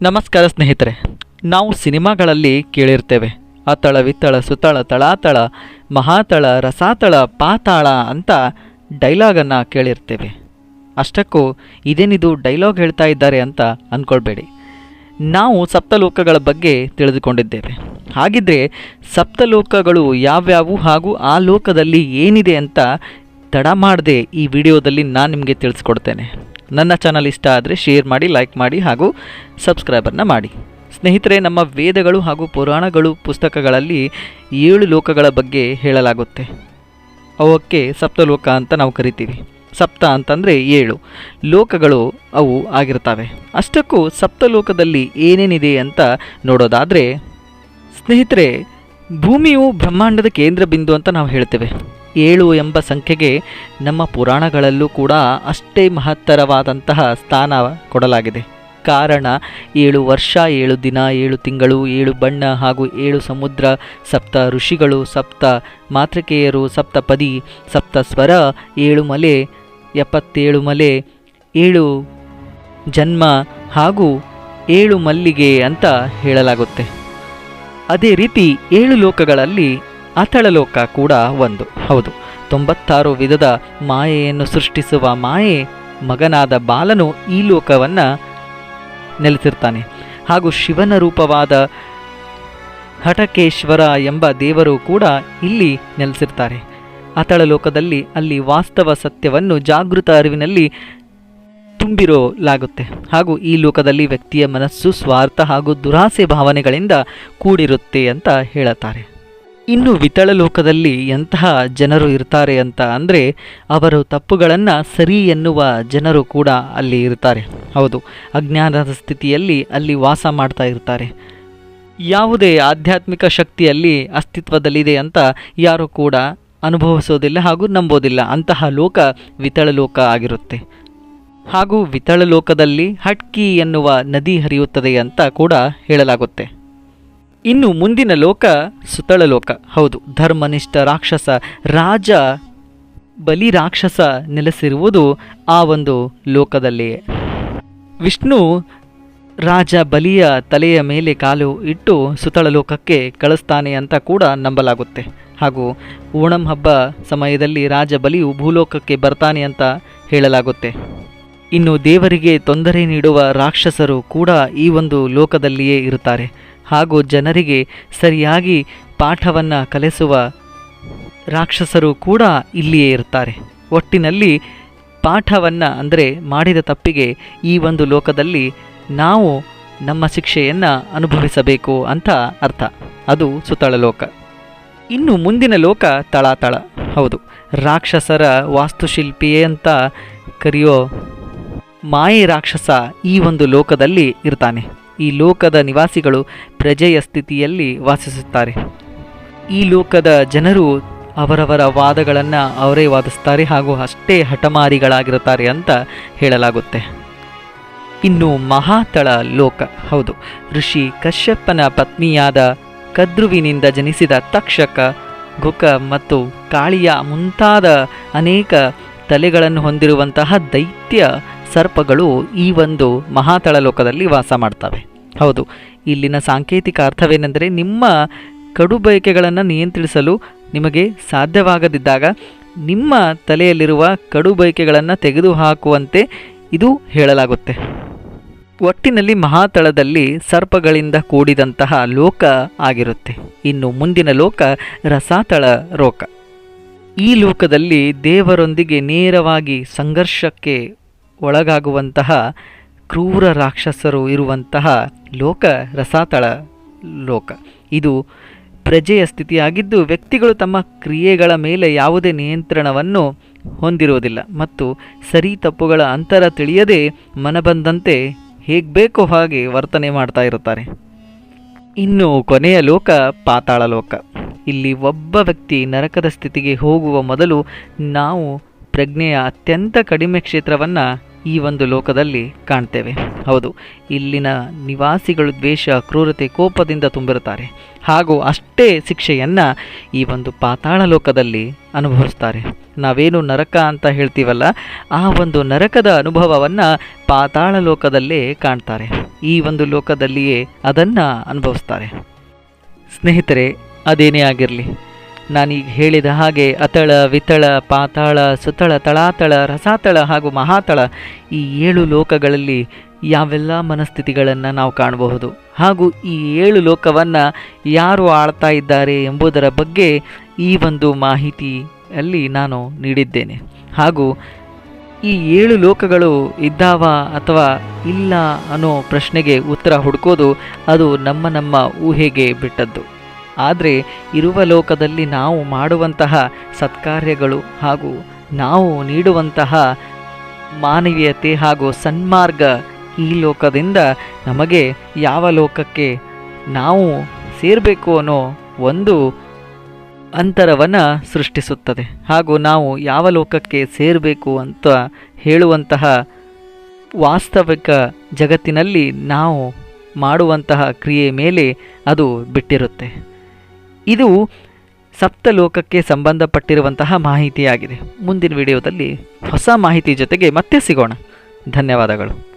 ನಮಸ್ಕಾರ ಸ್ನೇಹಿತರೆ, ನಾವು ಸಿನಿಮಾಗಳಲ್ಲಿ ಕೇಳಿರ್ತೇವೆ. ಅತಳ ವಿತ್ತಳ ಸುತಳ, ತಳಾತಳ, ಮಹಾತಳ, ರಸಾತಳ, ಪಾತಾಳ ಅಂತ ಡೈಲಾಗನ್ನು ಕೇಳಿರ್ತೇವೆ. ಅಷ್ಟಕ್ಕೂ ಇದೇನಿದು ಡೈಲಾಗ್ ಹೇಳ್ತಾ ಇದ್ದಾರೆ ಅಂತ ಅಂದ್ಕೊಳ್ಬೇಡಿ ನಾವು ಸಪ್ತಲೋಕಗಳ ಬಗ್ಗೆ ತಿಳಿದುಕೊಂಡಿದ್ದೇವೆ. ಹಾಗಿದ್ರೆ ಸಪ್ತಲೋಕಗಳು ಯಾವ್ಯಾವು ಹಾಗೂ ಆ ಲೋಕದಲ್ಲಿ ಏನಿದೆ ಅಂತ ತಡ ಮಾಡದೆ ಈ ವಿಡಿಯೋದಲ್ಲಿ ನಾನು ನಿಮಗೆ ತಿಳಿಸ್ಕೊಡ್ತೇನೆ. ನನ್ನ ಚಾನಲ್ ಇಷ್ಟ ಆದರೆ ಶೇರ್ ಮಾಡಿ ಲೈಕ್ ಮಾಡಿ ಹಾಗೂ ಸಬ್ಸ್ಕ್ರೈಬರ್ನ ಮಾಡಿ. ಸ್ನೇಹಿತರೆ, ನಮ್ಮ ವೇದಗಳು ಹಾಗೂ ಪುರಾಣಗಳು ಪುಸ್ತಕಗಳಲ್ಲಿ ಏಳು ಲೋಕಗಳ ಬಗ್ಗೆ ಹೇಳಲಾಗುತ್ತೆ. ಅವಕ್ಕೆ ಸಪ್ತಲೋಕ ಅಂತ ನಾವು ಕರಿತೀವಿ. ಸಪ್ತ ಅಂತಂದರೆ ಏಳು ಲೋಕಗಳು ಅವು ಆಗಿರ್ತವೆ. ಅಷ್ಟಕ್ಕೂ ಸಪ್ತಲೋಕದಲ್ಲಿ ಏನೇನಿದೆ ಅಂತ ನೋಡೋದಾದರೆ, ಸ್ನೇಹಿತರೆ, ಭೂಮಿಯು ಬ್ರಹ್ಮಾಂಡದ ಕೇಂದ್ರ ಬಿಂದು ಅಂತ ನಾವು ಹೇಳ್ತೇವೆ. ಏಳು ಎಂಬ ಸಂಖ್ಯೆಗೆ ನಮ್ಮ ಪುರಾಣಗಳಲ್ಲೂ ಕೂಡ ಅಷ್ಟೇ ಮಹತ್ತರವಾದಂತಹ ಸ್ಥಾನ ಕೊಡಲಾಗಿದೆ. ಕಾರಣ ಏಳು ವರ್ಷ, ಏಳು ದಿನ, ಏಳು ತಿಂಗಳು, ಏಳು ಬಣ್ಣ ಹಾಗೂ ಏಳು ಸಮುದ್ರ, ಸಪ್ತ ಋಷಿಗಳು, ಸಪ್ತ ಮಾತೃಕೆಯರು ಸಪ್ತ ಪದಿ, ಸಪ್ತ ಸ್ವರ, ಏಳು ಮಲೆ, ಎಪ್ಪತ್ತೇಳು ಮಲೆ, ಏಳು ಜನ್ಮ ಹಾಗೂ ಏಳು ಮಲ್ಲಿಗೆ ಅಂತ ಹೇಳಲಾಗುತ್ತೆ. ಅದೇ ರೀತಿ ಏಳು ಲೋಕಗಳಲ್ಲಿ ಅತಳ ಲೋಕ ಕೂಡ ಒಂದು. ಹೌದು, ತೊಂಬತ್ತಾರು ವಿಧದ ಮಾಯೆಯನ್ನು ಸೃಷ್ಟಿಸುವ ಮಾಯೆ ಮಗನಾದ ಬಾಲನು ಈ ಲೋಕವನ್ನು ನೆಲೆಸಿರ್ತಾನೆ. ಹಾಗೂ ಶಿವನ ರೂಪವಾದ ಹಟಕೇಶ್ವರ ಎಂಬ ದೇವರು ಕೂಡ ಇಲ್ಲಿ ನೆಲೆಸಿರ್ತಾರೆ. ಅತಳ ಲೋಕದಲ್ಲಿ ಅಲ್ಲಿ ವಾಸ್ತವ ಸತ್ಯವನ್ನು ಜಾಗೃತ ಅರಿವಿನಲ್ಲಿ ತುಂಬಿರೋಲಾಗುತ್ತೆ. ಹಾಗೂ ಈ ಲೋಕದಲ್ಲಿ ವ್ಯಕ್ತಿಯ ಮನಸ್ಸು ಸ್ವಾರ್ಥ ಹಾಗೂ ದುರಾಸೆ ಭಾವನೆಗಳಿಂದ ಕೂಡಿರುತ್ತೆ ಅಂತ ಹೇಳುತ್ತಾರೆ. ಇನ್ನು ವಿತಳ ಲೋಕದಲ್ಲಿ ಎಂತಹ ಜನರು ಇರ್ತಾರೆ ಅಂತ ಅಂದರೆ ಅವರು ತಪ್ಪುಗಳನ್ನು ಸರಿ ಎನ್ನುವ ಜನರು ಕೂಡ ಅಲ್ಲಿ ಇರ್ತಾರೆ. ಹೌದು, ಅಜ್ಞಾನದ ಸ್ಥಿತಿಯಲ್ಲಿ ಅಲ್ಲಿ ವಾಸ ಮಾಡ್ತಾ ಇರ್ತಾರೆ. ಯಾವುದೇ ಆಧ್ಯಾತ್ಮಿಕ ಶಕ್ತಿಯಲ್ಲಿ ಅಸ್ತಿತ್ವದಲ್ಲಿದೆ ಅಂತ ಯಾರು ಕೂಡ ಅನುಭವಿಸೋದಿಲ್ಲ ಹಾಗೂ ನಂಬೋದಿಲ್ಲ. ಅಂತಹ ಲೋಕ ವಿತಳ ಲೋಕ ಆಗಿರುತ್ತೆ. ಹಾಗೂ ವಿತಳ ಲೋಕದಲ್ಲಿ ಹಟ್ಕಿ ಎನ್ನುವ ನದಿ ಹರಿಯುತ್ತದೆ ಅಂತ ಕೂಡ ಹೇಳಲಾಗುತ್ತೆ. ಇನ್ನು ಮುಂದಿನ ಲೋಕ ಸುತಳ ಲೋಕ. ಹೌದು, ಧರ್ಮನಿಷ್ಠ ರಾಕ್ಷಸ, ರಾಜ ಬಲಿ ರಾಕ್ಷಸ ನೆಲೆಸಿರುವುದು ಆ ಒಂದು ಲೋಕದಲ್ಲಿಯೇ. ವಿಷ್ಣು ರಾಜ ಬಲಿಯ ತಲೆಯ ಮೇಲೆ ಕಾಲು ಇಟ್ಟು ಸುತಳ ಲೋಕಕ್ಕೆ ಕಳಿಸ್ತಾನೆ ಅಂತ ಕೂಡ ನಂಬಲಾಗುತ್ತೆ. ಹಾಗೂ ಓಣಂ ಹಬ್ಬ ಸಮಯದಲ್ಲಿ ರಾಜ ಬಲಿಯು ಭೂಲೋಕಕ್ಕೆ ಬರ್ತಾನೆ ಅಂತ ಹೇಳಲಾಗುತ್ತೆ. ಇನ್ನು ದೇವರಿಗೆ ತೊಂದರೆ ನೀಡುವ ರಾಕ್ಷಸರು ಕೂಡ ಈ ಒಂದು ಲೋಕದಲ್ಲಿಯೇ ಇರುತ್ತಾರೆ. ಹಾಗೂ ಜನರಿಗೆ ಸರಿಯಾಗಿ ಪಾಠವನ್ನು ಕಲಿಸುವ ರಾಕ್ಷಸರು ಕೂಡ ಇಲ್ಲಿಯೇ ಇರ್ತಾರೆ. ಒಟ್ಟಿನಲ್ಲಿ ಪಾಠವನ್ನು ಅಂದರೆ ಮಾಡಿದ ತಪ್ಪಿಗೆ ಈ ಒಂದು ಲೋಕದಲ್ಲಿ ನಾವು ನಮ್ಮ ಶಿಕ್ಷೆಯನ್ನು ಅನುಭವಿಸಬೇಕು ಅಂತ ಅರ್ಥ. ಅದು ಸುತಳ ಲೋಕ. ಇನ್ನು ಮುಂದಿನ ಲೋಕ ತಳಾತಳ. ಹೌದು, ರಾಕ್ಷಸರ ವಾಸ್ತುಶಿಲ್ಪಿಯೇ ಅಂತ ಕರೆಯೋ ಮಾಯೆ ರಾಕ್ಷಸ ಈ ಒಂದು ಲೋಕದಲ್ಲಿ ಇರ್ತಾನೆ. ಈ ಲೋಕದ ನಿವಾಸಿಗಳು ಪ್ರಜೆಯ ಸ್ಥಿತಿಯಲ್ಲಿ ವಾಸಿಸುತ್ತಾರೆ. ಈ ಲೋಕದ ಜನರು ಅವರವರ ವಾದಗಳನ್ನು ಅವರೇ ವಾದಿಸ್ತಾರೆ ಹಾಗೂ ಅಷ್ಟೇ ಹಠಮಾರಿಗಳಾಗಿರುತ್ತಾರೆ ಅಂತ ಹೇಳಲಾಗುತ್ತೆ. ಇನ್ನು ಮಹಾತಳ ಲೋಕ, ಹೌದು. ಋಷಿ ಕಶ್ಯಪನ ಪತ್ನಿಯಾದ ಕದ್ರುವಿನಿಂದ ಜನಿಸಿದ ತಕ್ಷಕ, ಗುಕ ಮತ್ತು ಕಾಳಿಯ ಮುಂತಾದ ಅನೇಕ ತಲೆಗಳನ್ನು ಹೊಂದಿರುವಂತಹ ದೈತ್ಯ ಸರ್ಪಗಳು ಈ ಒಂದು ಮಹಾತಳಲೋಕದಲ್ಲಿ ವಾಸ ಮಾಡ್ತವೆ. ಹೌದು, ಇಲ್ಲಿನ ಸಾಂಕೇತಿಕ ಅರ್ಥವೇನೆಂದರೆ ನಿಮ್ಮ ಕಡು ಬಯಕೆಗಳನ್ನು ನಿಯಂತ್ರಿಸಲು ನಿಮಗೆ ಸಾಧ್ಯವಾಗದಿದ್ದಾಗ ನಿಮ್ಮ ತಲೆಯಲ್ಲಿರುವ ಕಡು ಬಯಕೆಗಳನ್ನು ತೆಗೆದುಹಾಕುವಂತೆ ಇದು ಹೇಳಲಾಗುತ್ತೆ. ಒಟ್ಟಿನಲ್ಲಿ ಮಹಾತಳದಲ್ಲಿ ಸರ್ಪಗಳಿಂದ ಕೂಡಿದಂತಹ ಲೋಕ ಆಗಿರುತ್ತೆ. ಇನ್ನು ಮುಂದಿನ ಲೋಕ ರಸಾತಳ ಲೋಕ. ಈ ಲೋಕದಲ್ಲಿ ದೇವರೊಂದಿಗೆ ನೇರವಾಗಿ ಸಂಘರ್ಷಕ್ಕೆ ಒಳಗಾಗುವಂತಹ ಕ್ರೂರ ರಾಕ್ಷಸರು ಇರುವಂತಹ ಲೋಕ, ರಸಾತಳ ಲೋಕ. ಇದು ಪ್ರಜೆಯ ಸ್ಥಿತಿಯಾಗಿದ್ದು ವ್ಯಕ್ತಿಗಳು ತಮ್ಮ ಕ್ರಿಯೆಗಳ ಮೇಲೆ ಯಾವುದೇ ನಿಯಂತ್ರಣವನ್ನು ಹೊಂದಿರುವುದಿಲ್ಲ ಮತ್ತು ಸರಿ ತಪ್ಪುಗಳ ಅಂತರ ತಿಳಿಯದೆ ಮನಬಂದಂತೆ ಹೇಗೆ ಬೇಕೋ ಹಾಗೆ ವರ್ತನೆ ಮಾಡ್ತಾ ಇರುತ್ತಾರೆ. ಇನ್ನು ಕೊನೆಯ ಲೋಕ ಪಾತಾಳ ಲೋಕ. ಇಲ್ಲಿ ಒಬ್ಬ ವ್ಯಕ್ತಿ ನರಕದ ಸ್ಥಿತಿಗೆ ಹೋಗುವ ಮೊದಲು ನಾವು ಪ್ರಜ್ಞೆಯ ಅತ್ಯಂತ ಕಡಿಮೆ ಕ್ಷೇತ್ರವನ್ನು ಈ ಒಂದು ಲೋಕದಲ್ಲಿ ಕಾಣ್ತೇವೆ. ಹೌದು, ಇಲ್ಲಿನ ನಿವಾಸಿಗಳು ದ್ವೇಷ, ಕ್ರೂರತೆ, ಕೋಪದಿಂದ ತುಂಬಿರುತ್ತಾರೆ. ಹಾಗೂ ಅಷ್ಟೇ ಶಿಕ್ಷೆಯನ್ನು ಈ ಒಂದು ಪಾತಾಳ ಲೋಕದಲ್ಲಿ ಅನುಭವಿಸ್ತಾರೆ. ನಾವೇನು ನರಕ ಅಂತ ಹೇಳ್ತೀವಲ್ಲ, ಆ ಒಂದು ನರಕದ ಅನುಭವವನ್ನು ಪಾತಾಳ ಲೋಕದಲ್ಲೇ ಕಾಣ್ತಾರೆ. ಈ ಒಂದು ಲೋಕದಲ್ಲಿಯೇ ಅದನ್ನು ಅನುಭವಿಸ್ತಾರೆ. ಸ್ನೇಹಿತರೆ, ಅದೇನೇ ಆಗಿರಲಿ ನಾನೀಗ ಹೇಳಿದ ಹಾಗೆ ಅತಳ ವಿತಳ ಪಾತಾಳ, ಸುತಳ, ತಳಾತಳ, ರಸಾತಳ ಹಾಗೂ ಮಹಾತಳ ಈ ಏಳು ಲೋಕಗಳಲ್ಲಿ ಯಾವೆಲ್ಲ ಮನಸ್ಥಿತಿಗಳನ್ನು ನಾವು ಕಾಣಬಹುದು. ಹಾಗೂ ಈ ಏಳು ಲೋಕವನ್ನು ಯಾರು ಆಳ್ತಾ ಇದ್ದಾರೆ ಎಂಬುದರ ಬಗ್ಗೆ ಈ ಒಂದು ಮಾಹಿತಿಯಲ್ಲಿ ನಾನು ನೀಡಿದ್ದೇನೆ. ಹಾಗೂ ಈ ಏಳು ಲೋಕಗಳು ಇದ್ದಾವ ಅಥವಾ ಇಲ್ಲ ಅನ್ನೋ ಪ್ರಶ್ನೆಗೆ ಉತ್ತರ ಹುಡುಕೋದು ಅದು ನಮ್ಮ ನಮ್ಮ ಊಹೆಗೆ ಬಿಟ್ಟದ್ದು. ಆದರೆ ಇರುವ ಲೋಕದಲ್ಲಿ ನಾವು ಮಾಡುವಂತಹ ಸತ್ಕಾರ್ಯಗಳು ಹಾಗೂ ನಾವು ನೀಡುವಂತಹ ಮಾನವೀಯತೆ ಹಾಗೂ ಸನ್ಮಾರ್ಗ ಈ ಲೋಕದಿಂದ ನಮಗೆ ಯಾವ ಲೋಕಕ್ಕೆ ನಾವು ಸೇರಬೇಕು ಅನ್ನೋ ಒಂದು ಅಂತರವನ್ನು ಸೃಷ್ಟಿಸುತ್ತದೆ. ಹಾಗೂ ನಾವು ಯಾವ ಲೋಕಕ್ಕೆ ಸೇರಬೇಕು ಅಂತ ಹೇಳುವಂತಹ ವಾಸ್ತವಿಕ ಜಗತ್ತಿನಲ್ಲಿ ನಾವು ಮಾಡುವಂತಹ ಕ್ರಿಯೆ ಮೇಲೆ ಅದು ಬಿಟ್ಟಿರುತ್ತೆ. ಇದು ಸಪ್ತಲೋಕಕ್ಕೆ ಸಂಬಂಧಪಟ್ಟಿರುವಂತಹ ಮಾಹಿತಿಯಾಗಿದೆ. ಮುಂದಿನ ವಿಡಿಯೋದಲ್ಲಿ ಹೊಸ ಮಾಹಿತಿ ಜೊತೆಗೆ ಮತ್ತೆ ಸಿಗೋಣ. ಧನ್ಯವಾದಗಳು.